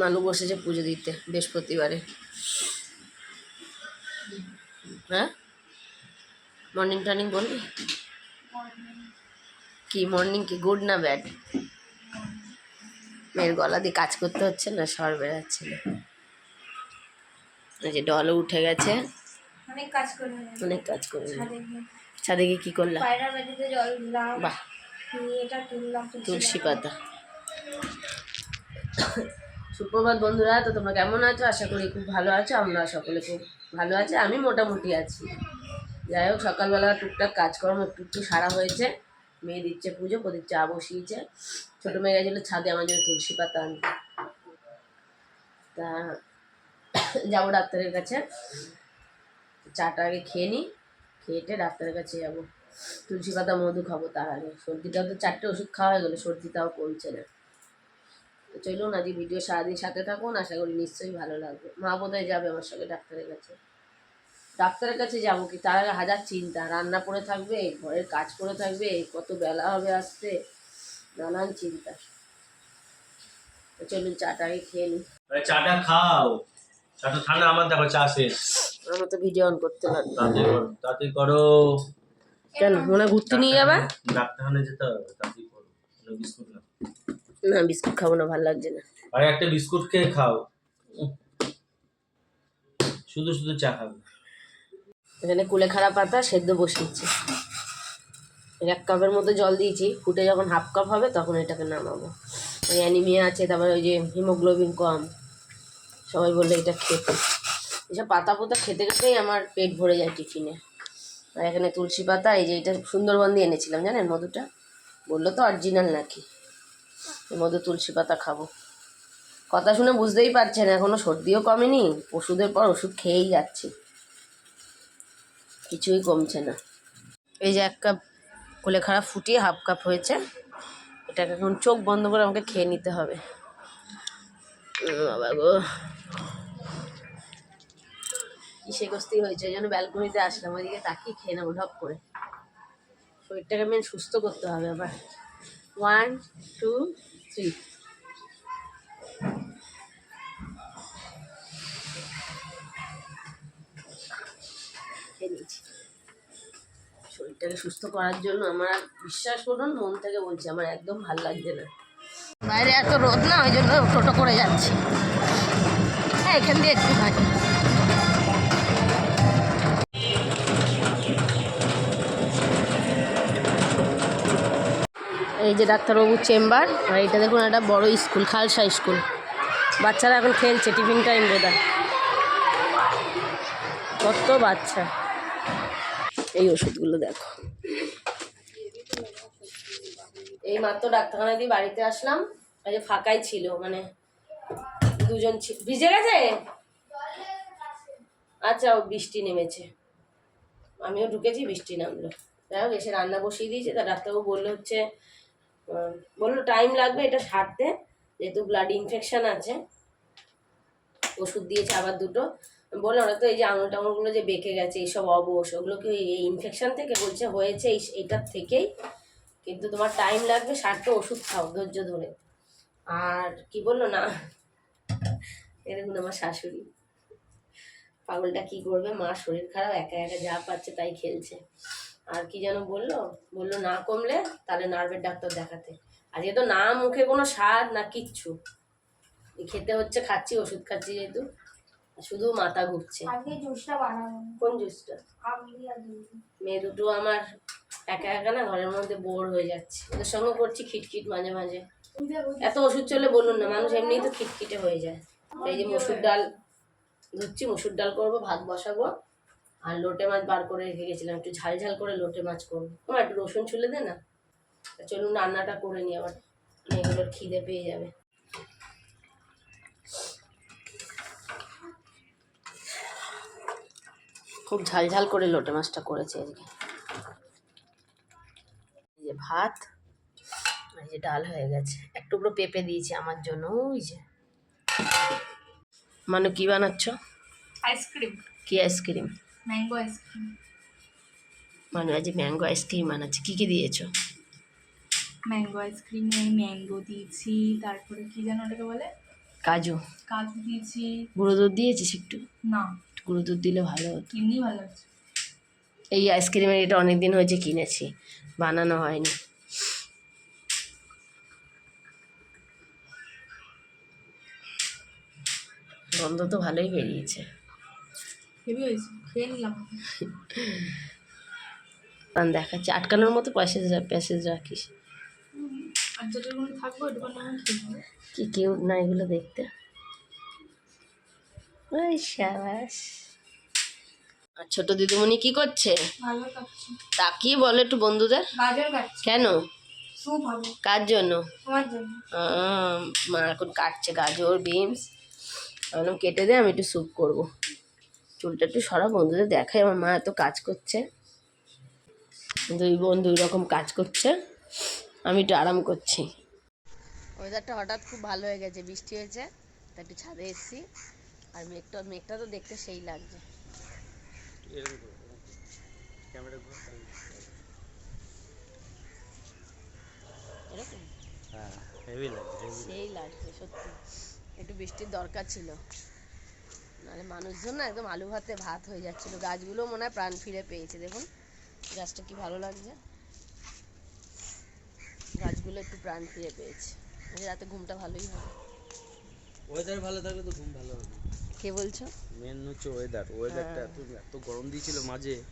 মানু বসেছে পুজো দিতে বৃহস্পতিবারে। হ্যাঁ? মর্নিং টর্নিং বলবি কি মর্নিং কি? গুড না ব্যাড মেয়ের গলা দিয়ে কাজ করতে হচ্ছে না? সর বেড়াচ্ছে না। এই যে ডলও উঠে গেছে। অনেক কাজ করে অনেক কাজ করে ছাদে গিয়ে। কি করলাম বাহ। তুলসী পাতা। সুপ্রভাত বন্ধুরা, তো তোমরা কেমন আছো? আশা করি খুব ভালো আছো। আমরা সকলে খুব ভালো আছি, আমি মোটামুটি আছি। যাই হোক, সকালবেলা টুকটাক কাজকর্ম একটু একটু সারা হয়েছে। মেয়ে দিচ্ছে পুজো, প্রদীপ চা বসিয়েছে। ছোটো মেয়ে গেছিল ছাদে আমার জন্য তুলসী পাতা আনতে। তা যাব ডাক্তারের কাছে। চাটা আগে খেয়ে নিই খেয়েটে ডাক্তারের কাছে যাব। তুলসী পাতা, মধু খাব তার আগে। সর্দিটাও তো চারটে ওষুধ খাওয়া হয়ে গেলো, সর্দিটাও কমছে না। তো চলুন আজকে ভিডিও সারাদিন সাথে থাকুন। আশা করি নিশ্চয়ই ভালো লাগবে। মা বোধহয় যাবে আমার সঙ্গে ডাক্তারের কাছে। ডাক্তারের কাছে যাব কি? তার আগে হাজার চিন্তা। রান্না করে থাকবে ঘরের কাজ করে থাকবে কত বেলা হবে আসতে? নানান চিন্তা। চলুন চাটা আগে খেয়ে নিই। চাটা খাও। চাটা ঠান্ডা আমার দেখো চা শেষ। আমার তো ভিডিও অন করতে করো কেন? মনে ঘুরতে নিয়ে যাবে? ডাক্তারখানে যেতে হবে তাড়াতাড়ি করো। বিস্কুট না। না বিস্কুট খাব না ভালো লাগছে না। আরে একটা বিস্কুট খেয়ে খাও। শুধু শুধু চা খাবে। এখানে কুলেখাড়া পাতা সেদ্ধ বসিয়েছি। এক কাপের মতো জল দিয়েছি। ফুটে যখন হাফ কাপ হবে তখন এটাকে নামাবো। ওই অ্যানিমিয়া আছে তারপরে ওই যে হিমোগ্লোবিন কম। সবাই বললে এটা খেতে। এসব পাতা পোতা খেতে খেতেই আমার পেট ভরে যায় টিফিনে। আর এখানে তুলসী পাতা এই যে এটা সুন্দরবন দিয়ে এনেছিলাম জানেন মধুটা? বলল তো অরিজিনাল নাকি। এই মধ্যে তুলসী পাতা খাব। কথা শুনে বুঝতেই পারছেন এখনও সর্দিও কমেনি, ওষুধের পর ওষুধ খেয়েই যাচ্ছি। কিছুই কমছে না। এই যে এক কাপ কোলে খারাপ ফুটিয়ে হাফ কাপ হয়েছে, এটাকে এখন চোখ বন্ধ করে আমাকে খেয়ে নিতে হবে। বাবা কিসে কস্তি হয়েছে? ওই জন্য ব্যালকনিতে আসলাম, ওইদিকে তাকিয়ে খেয়ে নেব ঢপ করে। শরীরটাকে মেন সুস্থ করতে হবে আবার। ওয়ান টু থ্রি শরীরটাকে সুস্থ করার জন্য আমার বিশ্বাস করুন মন থেকে বলছি, আমার একদম ভালো লাগছে না। বাইরে এত রোদ না, ওই জন্য টোটো করে যাচ্ছি। হ্যাঁ এখান দিয়ে একটু হাঁটি। এই যে ডাক্তারবাবুর চেম্বার, আর এটা দেখুন, একটা বড় স্কুল, খালসা স্কুল। বাচ্চারা এখন খেলছে, টিফিন টাইম বোধহয়। কত বাচ্চা। এই ওষুধগুলো দেখো। এই মাত্র ডাক্তারখানা দিয়ে বাড়িতে আসলাম। আজ ফাঁকাই ছিল মানে দুজন ভিজে গেছে? আচ্ছা ও বৃষ্টি নেমেছে। আমিও ঢুকেছি, বৃষ্টি নামলো। যাই হোক, এসে রান্না বসিয়ে দিয়েছে। তা ডাক্তারবাবু বলল হচ্ছে বলল টাইম লাগবে, এটা সারতে। যেহেতু ব্লাড ইনফেকশান আছে, ওষুধ দিয়েছে আবার দুটো। বলে ওরা তো এই যে আঙুল টাঙুলগুলো যে বেঁকে গেছে, এইসব অবশ, ওগুলো কি এই ইনফেকশান থেকে বলছে, হয়েছে এই এইটার থেকেই? কিন্তু তোমার টাইম লাগবে সারটা ওষুধ খাও, ধৈর্য ধরে। আর কি বলল, না এ দেখুন আমার শাশুড়ি। পাগলটা কি করবে? মা শরীর খারাপ, একা একা যা পাচ্ছে তাই খেলছে। আর কি যেন বলল? বলল না কমলে তাহলে নার্ভের ডাক্তার দেখাতে। আজকে তো না মুখে কোনো স্বাদ না কিচ্ছু খেতে হচ্ছে খাচ্ছি ওষুধ খাচ্ছি যেহেতু শুধু মাথা ঘুরছে। কোন জুসটা? মেয়ে দুটো আমার একা একা না ঘরের মধ্যে বোর হয়ে যাচ্ছে। ওদের সঙ্গে করছি খিটখিট মাঝে মাঝে। এত ওষুধ চলে বলুন না মানুষ এমনিই তো খিটখিটে হয়ে যায়। এই যে মসুর ডাল ধুচ্ছি মসুর ডাল করব ভাত বসাবো। আর লোটে মাছ বার করে রেখে গেছিলাম একটু ঝাল ঝাল করে লোটে মাছ করব। তোমার একটু রসুন ছুলে দে না? চলুন রান্নাটা করে নিই আবার। মেয়েগুলোর খিদে পেয়ে যাবে। খুব ঝাল ঝাল করে লোটে মাছটা করেছে আজকে। এই যে ভাত এই যে ডাল হয়ে গেছে। এক টুকরো পেঁপে দিয়েছি আমার জন্য ওই যে। মানে কি বানাচ্ছ? আইসক্রিম। কি আইসক্রিম? ম্যাঙ্গো আইসক্রিম মানে আজ ম্যাঙ্গো আইসক্রিম বানাচ্ছে কী কী দিয়েছ ম্যাঙ্গো আইসক্রিমে ম্যাঙ্গো দিয়েছি তারপরে কি যেন ওটাকে বলে কাজু কাজু দিয়েছি গুঁড়ো দুধ দিয়েছিস একটু না গুঁড়ো দুধ দিলে ভালো হতো এমনি ভালো লাগছে এই আইসক্রিমের এটা অনেক দিন হয়েছে কিনেছি বানানো হয়নি গন্ধ তো ভালোই বেরিয়েছে হেভি হয়েছে খেয়ে নিলাম কারণ দেখাচ্ছে আটকানোর মতো প্যাসেজ প্যাসেজ রাখিস। কি কেউ না এগুলো দেখতে? ওই সাবাস। আর ছোট দিদিমণি কি করছে? তাকিয়ে বলো একটু বন্ধুদের। কেন? কার জন্য? মা এখন কাটছে গাজর বিনস। আমি কেটে দে আমি একটু স্যুপ করব। চুলটা একটু সরা বন্ধুদের দেখাই আমার মা এত কাজ করছে। দুই বোন দুই রকম কাজ করছে আমি একটু আরাম করছি। ওয়েদারটা হঠাৎ খুব ভালো হয়ে গেছে বৃষ্টি হয়েছে তা একটু ছাদে এসেছি। আর মেঘটা মেঘটা তো দেখতে সেই লাগছে। এরকম হ্যাঁ সেই লাগছে সত্যি। একটু বৃষ্টির দরকার ছিল। নাহলে মানুষজন না একদম আলু ভাতে ভাত হয়ে যাচ্ছিল। গাছগুলো মনে হয় প্রাণ ফিরে পেয়েছে দেখুন। গাছটা কি ভালো লাগছে? গাছগুলো একটু প্রাণ ফিরে পেয়েছে। আজ রাতে ঘুমটা ভালোই হবে। ওয়েদার ভালো থাকলে তো ঘুম ভালো হবে। কে বলছো? মেন হচ্ছে ওয়েদার ওয়েদারটা এত এত গরম দিয়েছিল মাঝে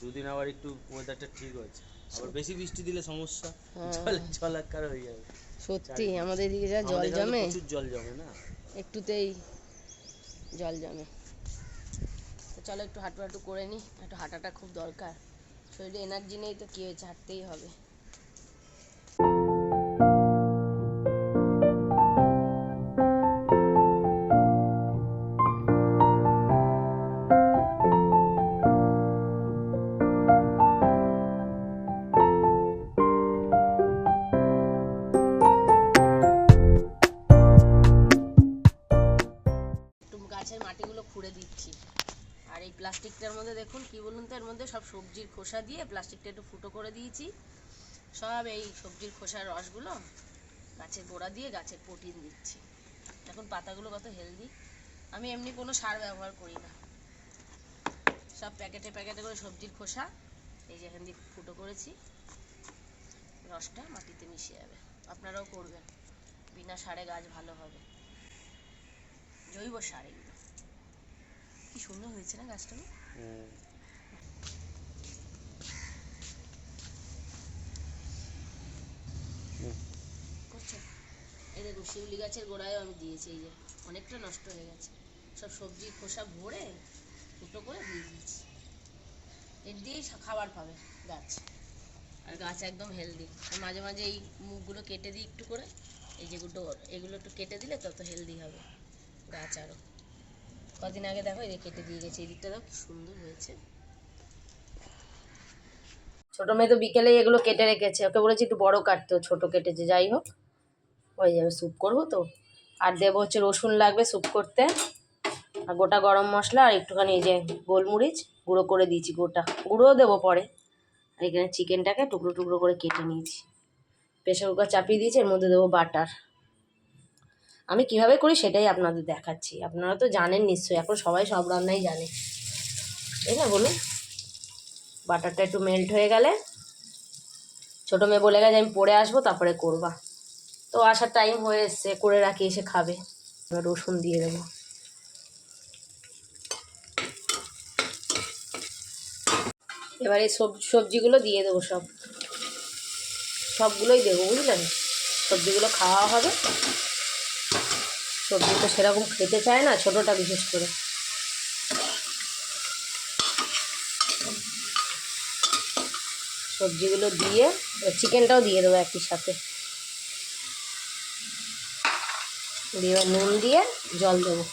দুদিন আবার একটু ওয়েদারটা ঠিক হয়েছে। আবার বেশি বৃষ্টি দিলে সমস্যা। হ্যাঁ। জল জলাকার হয়ে যাবে। সত্যি আমাদের এদিকে যা জল জমে। প্রচুর জল জমে না? একটুতেই জল জমে। তো চলো একটু হাঁটু হাঁটু করে নিই একটু হাঁটাটা খুব দরকার। শরীরে এনার্জি নেই তো কী হয়েছে, হাঁটতেই হবে। খুঁড়ে দিচ্ছি। আর এই প্লাস্টিকটার মধ্যে দেখুন, কি বলুন তো, এর মধ্যে সব সবজির খোসা দিয়ে প্লাস্টিকটা একটু ফুটো করে দিয়েছি। সব এই সবজির খোসার রসগুলো গাছের গোড়া দিয়ে গাছের প্রোটিন দিচ্ছি। এখন পাতাগুলো কত হেলদি। আমি এমনি কোনো সার ব্যবহার করি না। সব প্যাকেটে প্যাকেটে করে সবজির খোসা, এই যে এখান দিয়ে ফুটো করেছি। রসটা মাটিতে মিশে যাবে। আপনারাও করবেন। বিনা সারে গাছ ভালো হবে। জৈব সার এগুলো। কি সুন্দর হয়েছে না গাছটা। এই দেখুন, শিউলি গাছের গোড়ায়ও আমি দিয়েছি, এই যে অনেকটা নষ্ট হয়ে গেছে। সব সবজি খোসা ভরে ফুটো করে দিয়ে দিয়েছি। এর দিয়েই খাবার পাবে গাছ। আর গাছ একদম হেলদি মাঝে মাঝে এই মুখগুলো কেটে দিই একটু করে। এই যেগুলো এগুলো একটু কেটে দিলে তত হেলদি হবে গাছ আরও। কদিন আগে দেখো, এই কেটে দিয়ে গেছে, এই দিকটা দেখো কি সুন্দর হয়েছে। ছোট মেয়ে তো বিকেলে এগুলো কেটে রেখেছে। ওকে বলেছি একটু বড় কাটতো ছোট কেটেছে, যাই হোক। হয়ে যাবে স্যুপ করব তো। আর দেবো হচ্ছে রসুন লাগবে স্যুপ করতে, আর গোটা গরম মশলা আর একটুখানি এই যে গোলমরিচ গুঁড়ো করে দিয়েছি গোটা। গুঁড়োও দেবো পরে। আর এখানে চিকেনটাকে টুকরো টুকরো করে কেটে নিয়েছি। প্রেশার কুকার চাপিয়ে দিয়েছি, এর মধ্যে দেবো বাটার আমি কীভাবে করি সেটাই আপনাদের দেখাচ্ছি। আপনারা তো জানেন নিশ্চয়ই, এখন সবাই সব রান্নাই জানে। তাই না, বলুন। বাটারটা একটু মেল্ট হয়ে গেলে, ছোটো মেয়ে বলে গেছে আমি পরে আসব, তারপরে করবা। তো আসার টাইম হয়ে এসছে, করে রাখি, এসে খাবে। রসুন দিয়ে দেবো। এবার এই সব সবজিগুলো দিয়ে দেবো সব। সবগুলোই দেবো, বুঝলেন? সবজিগুলো খাওয়া হবে। সবজি তো সেরকম খেতে চায় না, ছোটোটা বিশেষ করে। সবজিগুলো দিয়ে চিকেনটাও দিয়ে দেবো একই সাথে। দিয়ে নুন দিয়ে জল দেবো।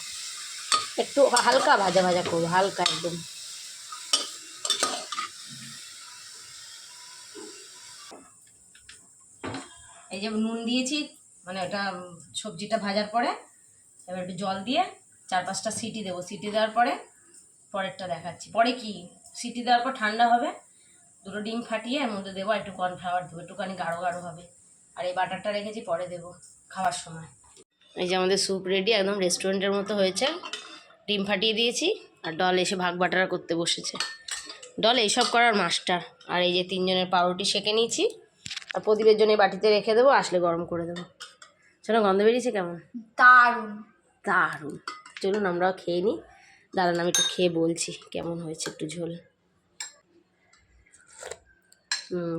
একটু হালকা ভাজা ভাজা করব, হালকা একদম। এই যে নুন দিয়েছি মানে ওটা সবজিটা ভাজার পরে এবার একটু জল দিয়ে চার পাঁচটা সিটি দেবো। সিটি দেওয়ার পরে পরেরটা দেখাচ্ছি। পরে কি? সিটি দেওয়ার পর ঠান্ডা হবে। দুটো ডিম ফাটিয়ে এর মধ্যে দেবো একটু কর্নফ্লাওয়ার দেবো। একটুখানি গাঢ় গাঢ় হবে। আর এই বাটারটা রেখেছি, পরে দেবো খাওয়ার সময়। এই যে আমাদের স্যুপ রেডি একদম রেস্টুরেন্টের মতো হয়েছে। ডিম ফাটিয়ে দিয়েছি আর ডল এসে ভাগ বাটারা করতে বসেছে। ডল এইসব করার মাস্টার আর এই যে তিনজনের পাউরুটি সেঁকে নিয়েছি। আর প্রদীপের জন্য বাটিতে রেখে দেবো, আসলে গরম করে দেবো। চলো গন্ধ বেরিয়েছে কেমন? দারুণ। দারুণ। চলুন আমরাও খেয়ে নিই। দাঁড়ান, আমি একটু খেয়ে বলছি কেমন হয়েছে একটু ঝোল।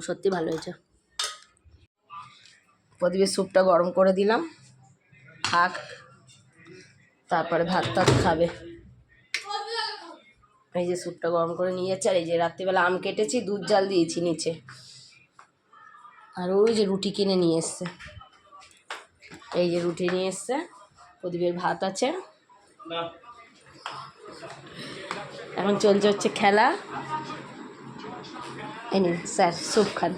সত্যি ভালো হয়েছে। প্রদীপের স্যুপটা গরম করে দিলাম। থাক, তারপরে ভাত টাত খাবে। এই যে স্যুপটা গরম করে নিয়ে যাচ্ছে আর এই যে রাত্রিবেলা আম কেটেছি, দুধ জাল দিয়েছি নিচে। আর ওই যে রুটি কিনে নিয়ে এসছে। এই যে রুটি নিয়ে এসছে। প্রদীপের ভাত আছে। এখন চলছে হচ্ছে খেলা। এই নিন স্যার স্যুপ খান।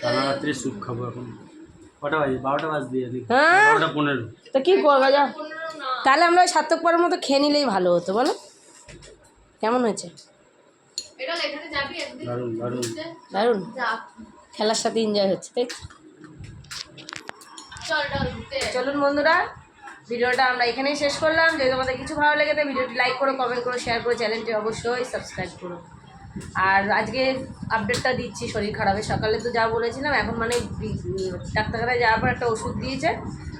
সারা রাত্রে স্যুপ খাব এখন। কটা বাজে? বারোটা বাজ দিয়ে হ্যাঁ? বারোটা পনেরো। তো কী করব যা। তাহলে আমরা ওই সার্থক পরের মতো খেয়ে নিলেই ভালো হতো বলো। কেমন হয়েছে? এটা এখানে যাবি একদিন? দারুণ দারুণ। দারুণ। যা। খেলার সাথে এনজয় হচ্ছে তাই চল চল চলুন বন্ধুরা ভিডিওটা আমরা এখানেই শেষ করলাম। যদি তোমাদের কিছু ভালো লেগে থাকে, ভিডিওটি লাইক করো কমেন্ট করো শেয়ার করো চ্যানেলটি অবশ্যই সাবস্ক্রাইব করো। আর আজকে আপডেটটা দিচ্ছি, শরীর খারাপের সকালে তো যা বলেছিলাম, এখন মানে ডাক্তারখানায় যাওয়ার পর একটা ওষুধ দিয়েছে।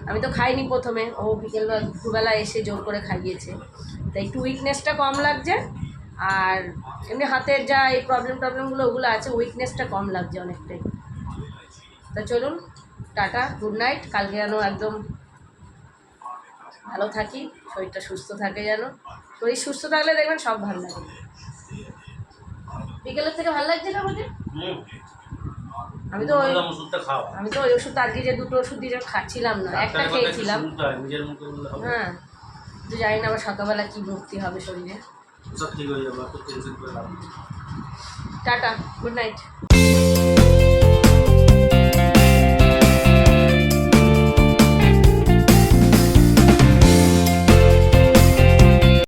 আমি তো খাইনি প্রথমে। ও বিকেলবেলা, দুপুরবেলা এসে জোর করে খাইয়েছে। তাই একটু উইকনেসটা কম লাগছে। আর এমনি হাতের যা এই প্রবলেম টবলেমগুলো ওগুলো আছে উইকনেসটা কম লাগছে অনেকটাই। তা চলুন, টাটা গুড নাইট কালকে যেন একদম ভালো থাকি শরীরটা সুস্থ থাকে যেন। শরীর সুস্থ থাকলে দেখবেন সব ভালো লাগে। বিকেলের থেকে ভালো লাগছে না আমাদের আমি তো ওই আমি তো ওই ওষুধ আজকে যে দুটো ওষুধ দিয়ে খাচ্ছিলাম না একটা খেয়েছিলাম। হ্যাঁ তো জানি না আবার সকালবেলা কি মুক্তি হবে শরীরে। Tata good night